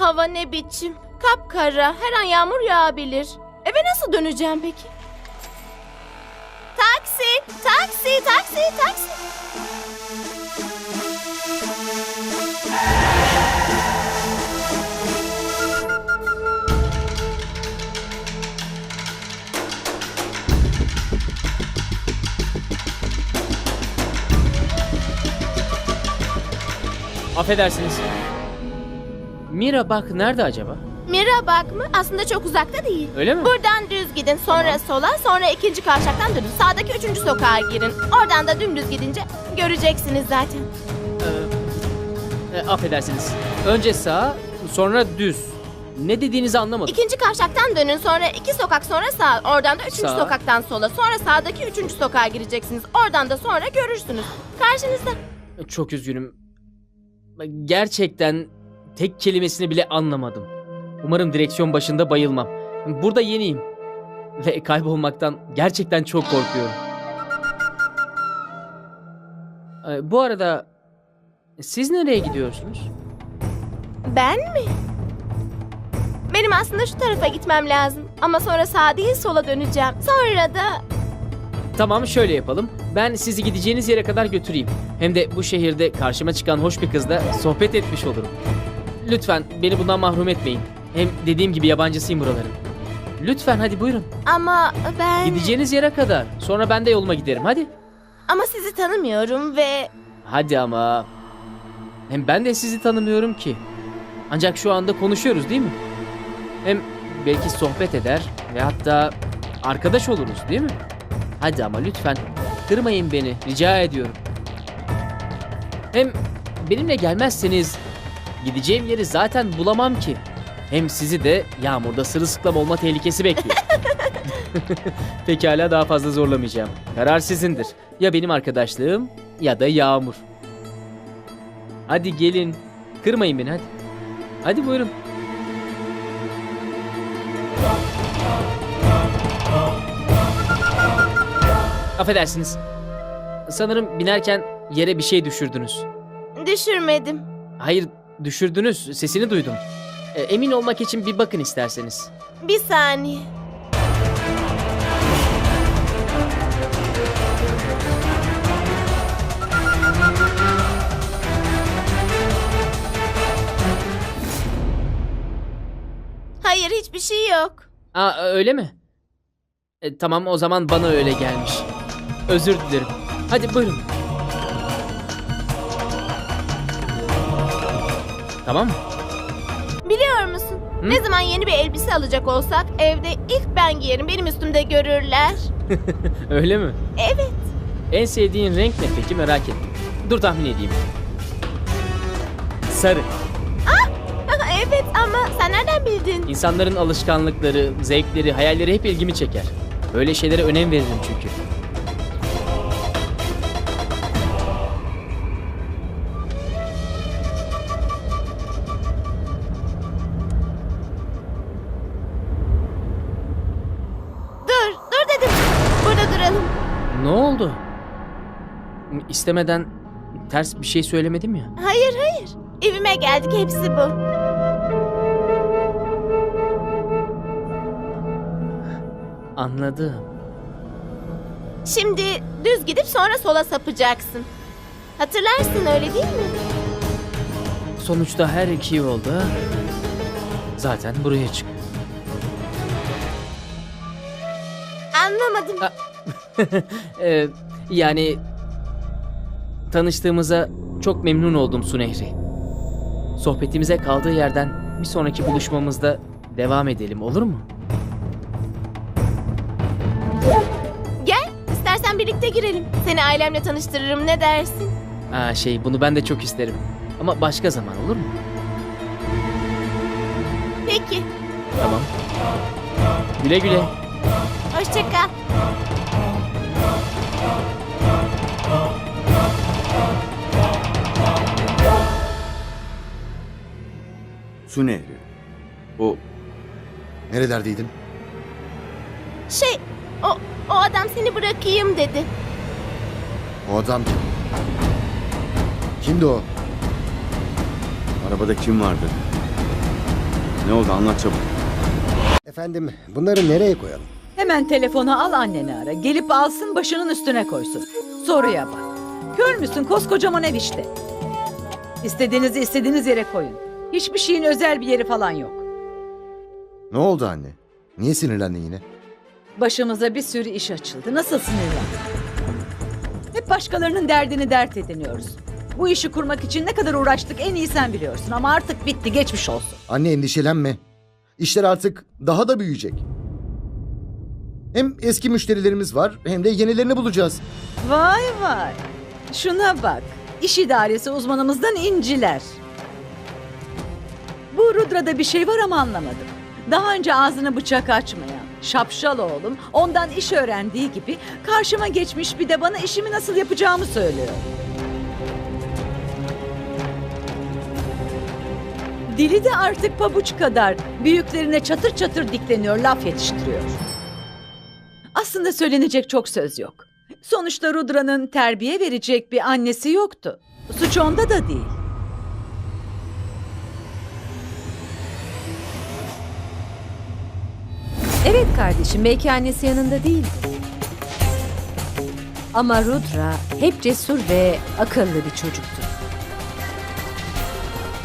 Hava ne biçim? Kapkara. Her an yağmur yağabilir. Eve nasıl döneceğim peki? Taksi! Taksi! Taksi! Taksi! Affedersiniz. Mira bak nerede acaba? Mira bak mı? Aslında çok uzakta değil. Öyle mi? Buradan düz gidin, sonra sola, sonra ikinci kavşaktan dönün. Sağdaki üçüncü sokağa girin. Oradan da dümdüz gidince göreceksiniz zaten. Ee, e, affedersiniz. Önce sağ, sonra düz. Ne dediğinizi anlamadım. İkinci kavşaktan dönün, sonra iki sokak sonra sağ. Oradan da üçüncü Sağ. sokaktan sola, sonra sağdaki üçüncü sokağa gireceksiniz. Oradan da sonra görürsünüz. Karşınızda. Çok üzgünüm. Gerçekten tek kelimesini bile anlamadım. Umarım direksiyon başında bayılmam. Burada yeniyim. Ve kaybolmaktan gerçekten çok korkuyorum. Ee, Bu arada siz nereye gidiyorsunuz? Ben mi? Benim aslında şu tarafa gitmem lazım. Ama sonra sağa değil sola döneceğim. Sonra da Tamam şöyle yapalım. Ben sizi gideceğiniz yere kadar götüreyim. Hem de bu şehirde karşıma çıkan hoş bir kızla sohbet etmiş olurum. Lütfen beni bundan mahrum etmeyin. Hem dediğim gibi yabancısıyım buraların. Lütfen hadi buyurun. ama ben... Gideceğiniz yere kadar. Sonra ben de yoluma giderim. Hadi. Ama sizi tanımıyorum ve... Hadi ama. Hem ben de sizi tanımıyorum ki. Ancak şu anda konuşuyoruz değil mi? Hem belki sohbet eder ve hatta arkadaş oluruz değil mi? Hadi ama lütfen kırmayın beni rica ediyorum. Hem benimle gelmezseniz gideceğim yeri zaten bulamam ki. Hem sizi de yağmurda sırılsıklam olma tehlikesi bekliyor. Pekala daha fazla zorlamayacağım. Karar sizindir. Ya benim arkadaşlığım ya da yağmur. Hadi gelin. Kırmayın beni hadi. Hadi buyurun. Affedersiniz. Sanırım binerken yere bir şey düşürdünüz. Düşürmedim. Hayır, düşürdünüz. Sesini duydum. E, emin olmak için bir bakın isterseniz. Bir saniye. Hayır hiçbir şey yok. Aa, öyle mi? E, tamam o zaman bana öyle gelmiş. Özür dilerim. Hadi buyurun. Tamam mı? Biliyor musun? Hı? Ne zaman yeni bir elbise alacak olsak evde ilk ben giyerim. Benim üstümde görürler. Öyle mi? Evet. En sevdiğin renk ne peki merak ettim. Dur tahmin edeyim. Sarı. evet ama sen nereden bildin? İnsanların alışkanlıkları, zevkleri, hayalleri hep ilgimi çeker. Böyle şeylere önem veririm çünkü. İstemeden ters bir şey söylemedim ya. Hayır hayır. Evime geldik hepsi bu. Anladım. Şimdi düz gidip sonra sola sapacaksın. Hatırlarsın öyle değil mi? Sonuçta her iki yolda zaten buraya çıkıyor. Anlamadım. Ee, yani tanıştığımıza çok memnun oldum Sunehri. Sohbetimize kaldığı yerden bir sonraki buluşmamızda devam edelim olur mu? Gel, istersen birlikte girelim. Seni ailemle tanıştırırım ne dersin? Aa, şey bunu ben de çok isterim. Ama başka zaman olur mu? Peki, Tamam. Güle güle. hoşça kal. Su Nehri. O... Nerelerdeydin? Şey, o, o adam seni bırakayım dedi. O adam kim? Kimdi o? Arabada kim vardı? Ne oldu anlat çabuk. Efendim bunları nereye koyalım? Hemen telefonu al anneni ara. Gelip alsın başının üstüne koysun. Soruya bak. Kör müsün koskocaman ev işte. İstediğinizi istediğiniz yere koyun. Hiçbir şeyin özel bir yeri falan yok. Ne oldu anne? Niye sinirlendin yine? Başımıza bir sürü iş açıldı. Nasıl sinirlendin? Hep başkalarının derdini dert ediniyoruz. Bu işi kurmak için ne kadar uğraştık en iyi sen biliyorsun. Ama artık bitti geçmiş olsun. Anne endişelenme. İşler artık daha da büyüyecek. Hem eski müşterilerimiz var hem de yenilerini bulacağız. Vay vay. Şuna bak. İş idaresi uzmanımızdan inciler. Rudra'da bir şey var ama anlamadım. Daha önce ağzını bıçak açmayan, şapşal oğlum ondan iş öğrendiği gibi karşıma geçmiş bir de bana işimi nasıl yapacağımı söylüyor. Dili de artık pabuç kadar büyüklerine çatır çatır dikleniyor, laf yetiştiriyor. Aslında söylenecek çok söz yok. Sonuçta Rudra'nın terbiye verecek bir annesi yoktu. Suç onda da değil. Evet kardeşim belki annesi yanında değildi. Ama Rudra hep cesur ve akıllı bir çocuktu.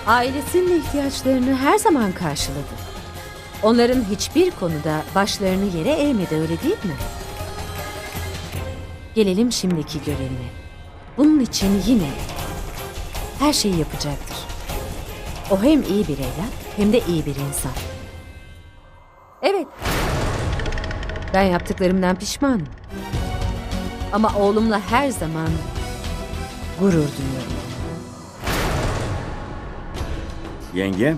Ailesinin ihtiyaçlarını her zaman karşıladı. Onların hiçbir konuda başlarını yere eğmedi öyle değil mi? Gelelim şimdiki görevine. Bunun için yine her şeyi yapacaktır. O hem iyi bir evlat hem de iyi bir insan. Evet, ben yaptıklarımdan pişmanım. Ama oğlumla her zaman gurur duyuyorum. Yenge,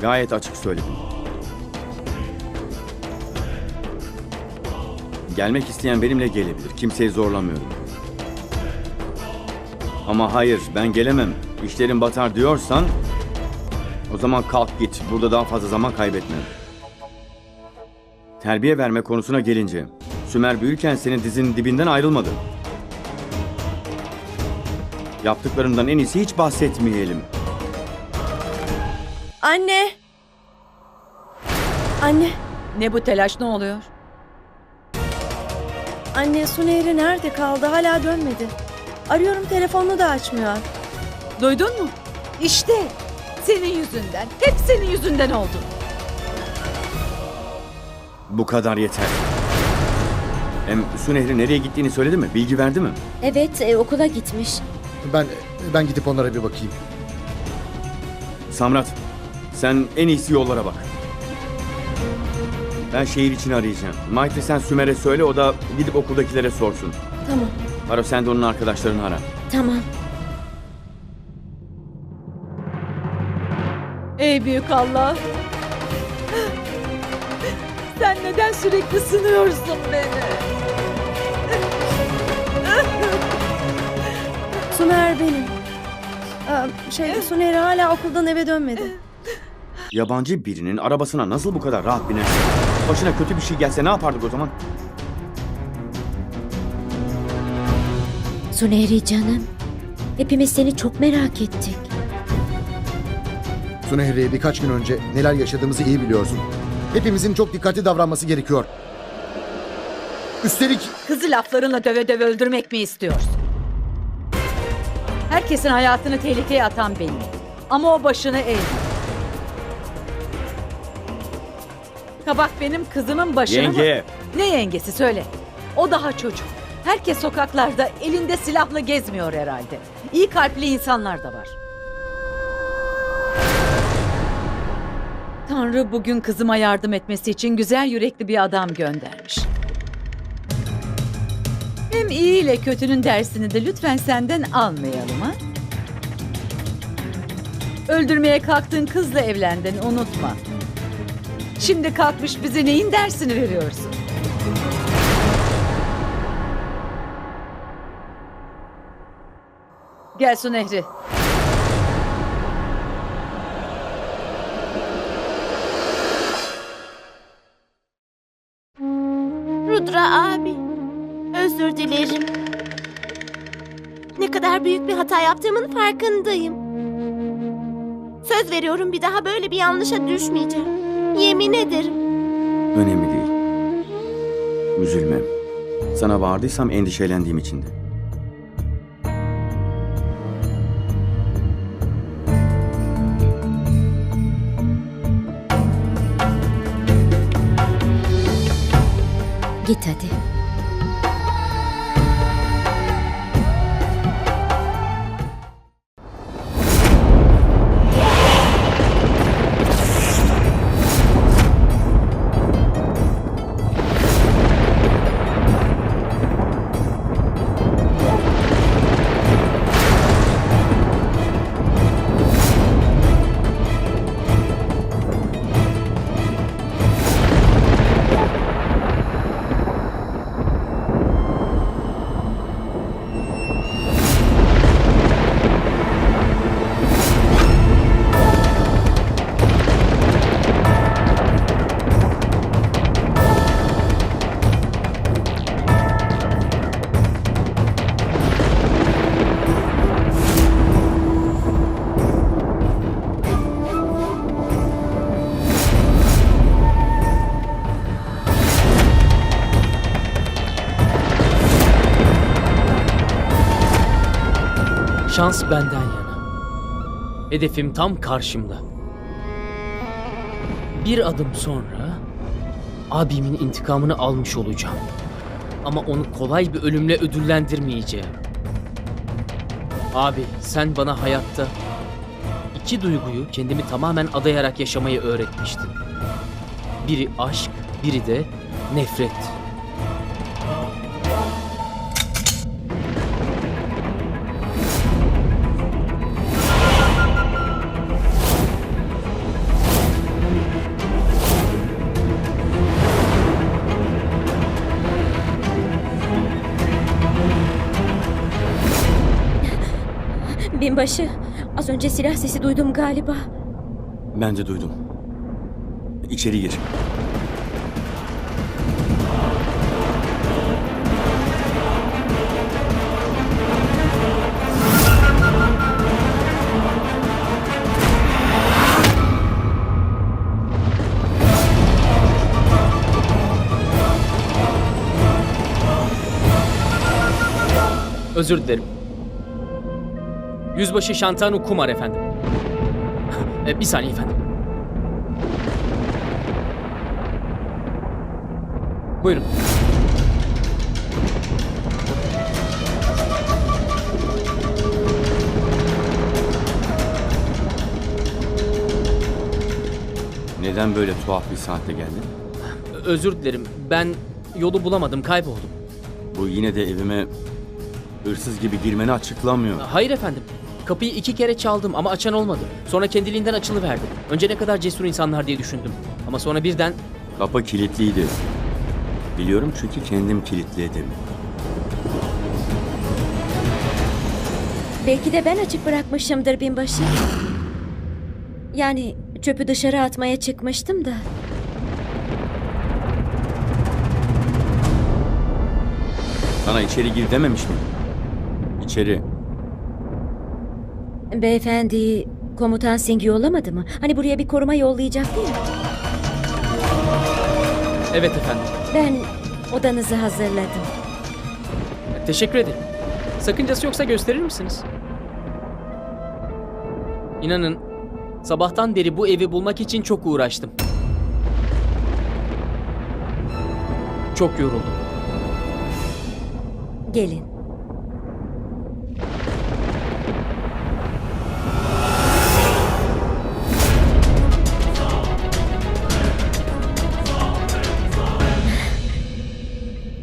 gayet açık söyledin. Gelmek isteyen benimle gelebilir. Kimseyi zorlamıyorum. Ama hayır, ben gelemem. İşlerin batar diyorsan o zaman kalk git. Burada daha fazla zaman kaybetme. Terbiye verme konusuna gelince Sümer büyürken senin dizinin dibinden ayrılmadı. Yaptıklarından en iyisi hiç bahsetmeyelim. Anne. Anne. Ne bu telaş ne oluyor? Anne Sunehri nerede kaldı? Hala dönmedi. Arıyorum telefonunu da açmıyor. Duydun mu? İşte senin yüzünden, hep senin yüzünden oldu. Bu kadar yeter. Hem Su Nehri nereye gittiğini söyledi mi? Bilgi verdi mi? Evet e, okula gitmiş. Ben ben gidip onlara bir bakayım. Samrat, sen en iyisi yollara bak. Ben şehir için arayacağım. Maite sen Sümer'e söyle o da gidip okuldakilere sorsun. Tamam. Baro sen de onun arkadaşlarını ara. Tamam. Ey büyük Allah. Sen neden sürekli sınıyorsun beni? Sumer benim. Aa, şey Sunehri hala okuldan eve dönmedi. Yabancı birinin arabasına nasıl bu kadar rahat binersin? Başına kötü bir şey gelse ne yapardık o zaman? Sunehri canım. Hepimiz seni çok merak ettik. Su Nehri'ye birkaç gün önce neler yaşadığımızı iyi biliyorsun. Hepimizin çok dikkatli davranması gerekiyor. Üstelik Kızı laflarınla döve döve öldürmek mi istiyorsun? Herkesin hayatını tehlikeye atan benim. Ama o başını eğdi. Kabak benim kızımın başını mı? Yenge! Ne yengesi söyle. O daha çocuk. Herkes sokaklarda elinde silahla gezmiyor herhalde. İyi kalpli insanlar da var. Tanrı bugün kızıma yardım etmesi için güzel yürekli bir adam göndermiş. Hem iyi ile kötünün dersini de lütfen senden almayalım ha. Öldürmeye kalktığın kızla evlendin unutma. Şimdi kalkmış bize neyin dersini veriyorsun? Gel su nehri. Dilerim. Ne kadar büyük bir hata yaptığımın farkındayım. Söz veriyorum bir daha böyle bir yanlışa düşmeyeceğim. Yemin ederim. Önemli değil. Üzülme. Sana bağırdıysam endişelendiğim içindi. Git hadi. Şans benden yana. Hedefim tam karşımda. Bir adım sonra abimin intikamını almış olacağım. Ama onu kolay bir ölümle ödüllendirmeyeceğim. Abi sen bana hayatta iki duyguyu kendimi tamamen adayarak yaşamayı öğretmiştin. Biri aşk, biri de nefret. Binbaşı, az önce silah sesi duydum galiba. Ben de duydum. İçeri gir. Özür dilerim. Yüzbaşı Şantanu Kumar efendim. E, bir saniye efendim. Buyurun. Neden böyle tuhaf bir saatte geldin? Özür dilerim. Ben yolu bulamadım, kayboldum. Bu yine de evime hırsız gibi girmeni açıklamıyor. Hayır efendim. Kapıyı iki kere çaldım ama açan olmadı. Sonra kendiliğinden açılıverdi. Önce ne kadar cesur insanlar diye düşündüm. Ama sonra birden Kapı kilitliydi. Biliyorum çünkü kendim kilitledim. Belki de ben açık bırakmışımdır binbaşı. Yani çöpü dışarı atmaya çıkmıştım da. Sana içeri gir dememiş miydim? İçeri. Beyefendi komutan Singh yollamadı mı? Hani buraya bir koruma yollayacaktı ya. evet efendim. Ben odanızı hazırladım. Teşekkür ederim. Sakıncası yoksa gösterir misiniz? İnanın sabahtan beri bu evi bulmak için çok uğraştım. Çok yoruldum. Gelin.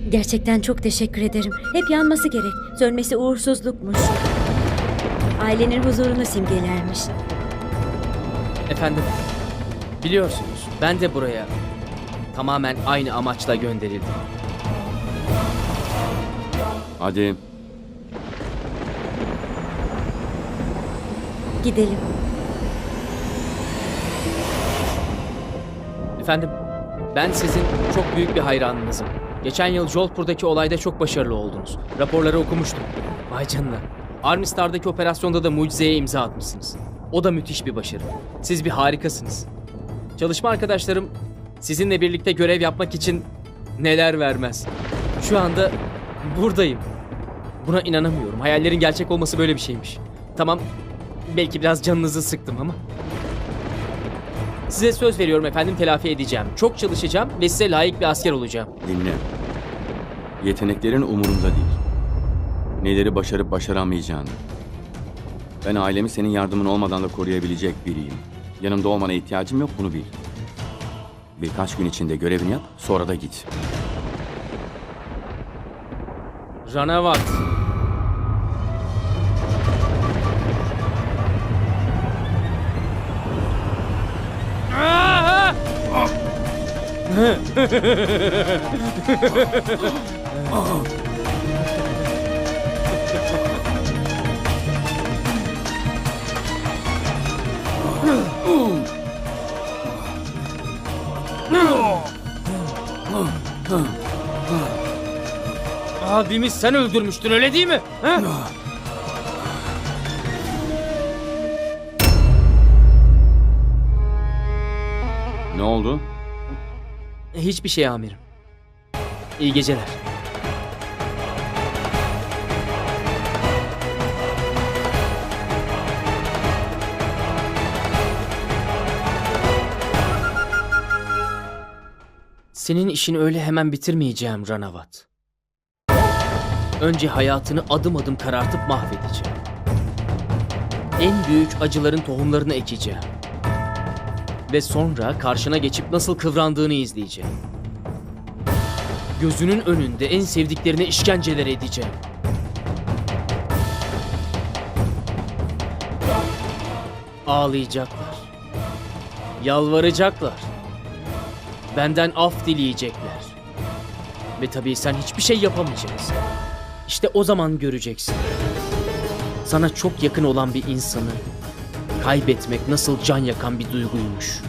Gerçekten çok teşekkür ederim. Hep yanması gerek. Sönmesi uğursuzlukmuş. Ailenin huzurunu simgelermiş. Efendim, biliyorsunuz ben de buraya tamamen aynı amaçla gönderildim. Hadi. Gidelim. Efendim, ben sizin çok büyük bir hayranınızım. Geçen yıl Jolpur'daki olayda çok başarılı oldunuz. Raporları okumuştum. Vay canına. Armistar'daki operasyonda da mucizeye imza atmışsınız. O da müthiş bir başarı. Siz bir harikasınız. Çalışma arkadaşlarım sizinle birlikte görev yapmak için neler vermez. Şu anda buradayım. Buna inanamıyorum. Hayallerin gerçek olması böyle bir şeymiş. Tamam, belki biraz canınızı sıktım ama. Size söz veriyorum efendim telafi edeceğim. Çok çalışacağım ve size layık bir asker olacağım. Dinle. Yeteneklerin umurumda değil. Neleri başarıp başaramayacağını. Ben ailemi senin yardımın olmadan da koruyabilecek biriyim. Yanımda olmana ihtiyacım yok bunu bil. Birkaç gün içinde görevini yap, sonra da git. Ranavat. Abimi sen öldürmüştün öyle değil mi? Ha? Hiçbir şey amirim. İyi geceler. Senin işini öyle hemen bitirmeyeceğim Ranavat. Önce hayatını adım adım karartıp mahvedeceğim. En büyük acıların tohumlarını ekeceğim. Ve sonra karşına geçip nasıl kıvrandığını izleyeceğim. Gözünün önünde en sevdiklerine işkenceler edeceğim. Ağlayacaklar. Yalvaracaklar. Benden af dileyecekler. Ve tabii sen hiçbir şey yapamayacaksın. İşte o zaman göreceksin. Sana çok yakın olan bir insanı kaybetmek nasıl can yakan bir duyguymuş.